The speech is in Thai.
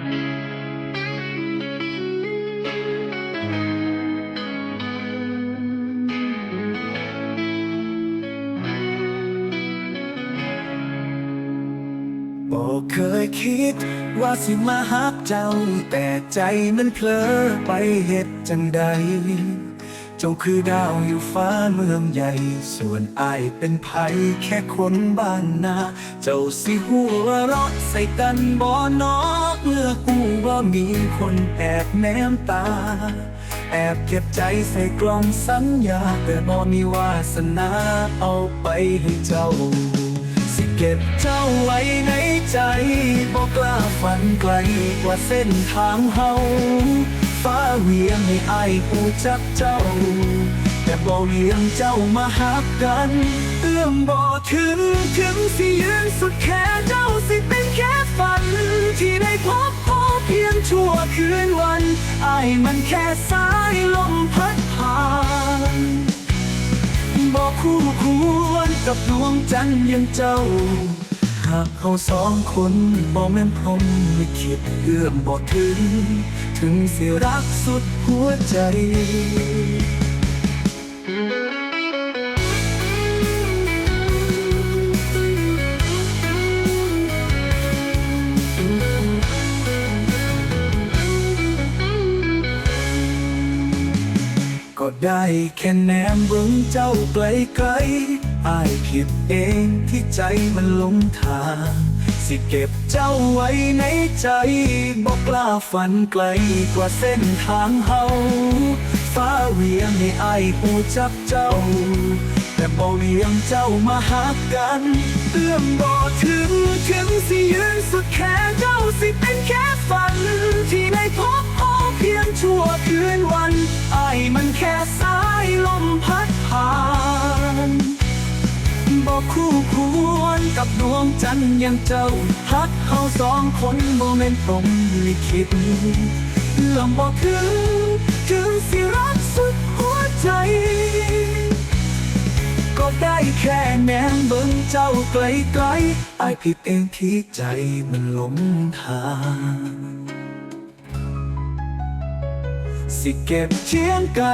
บอกเคยคิดว่าสิมาฮักเจ้า แต่ใจมันเพลอไปเหตุจังใด เจ้าคือดาวอยู่ฟ้าเมืองใหญ่ ส่วนอายเป็นไผแค่คนบ้านนา เจ้าสิหัวเราะใส่กันบ่อนอเมื่อกูว่ามีคนแอบแนมตา แอบเก็บใจใส่กล่องสัญญา แต่บ่มีวาสนาเอาไปให้เจ้า สิเก็บเจ้าไว้ในใจบอกกล้าฝันไกลกว่าเส้นทางเฮา ฟ้าเวียงให้อายผู้จักเจ้า แต่บ่เวียงเจ้ามาหักกัน เอื้อมบ่ถึงถึงสิยืนสุดแค่เจ้าสิเป็นแค่ฝัน ที่ได้พบพอเพียงชั่วคืนวันไอายมันแค่สายลมพัดผ่านบอกคู่ควรกับดวงจันทร์ยังเจ้า หากเขาสองคนบอกแม่นพรหมลิขิตเอื้อมบอกถึง ถึงสิรักสุดหัวใจ ได้แค่แนมเบิ่งเจ้าไกลไกลอายผิดเองที่ใจมันหลงทาง สิเก็บเจ้าไว้ในใจบอกกล้าฝันไกลกว่าเส้นทางเฮาฟ้าเวียงให้อายผู้จับเจ้า แต่บ่เวียงเจ้ามาหักกันเอื้อมบ่ถึงถึงสิยืนสุดแค่ บอกคู่ควรกับดวงจันทร์อย่างเจ้าฮักเฮาสองคนโมเมนต์ตรงลิขิตเอื้อมบอกถึงถึงสิรักสุดหัวใจ ก็ได้แค่แนมเบิ่งเจ้าไกลไกลๆอผิดเองที่ใจมันหลงทางสิเก็บเชียงไกล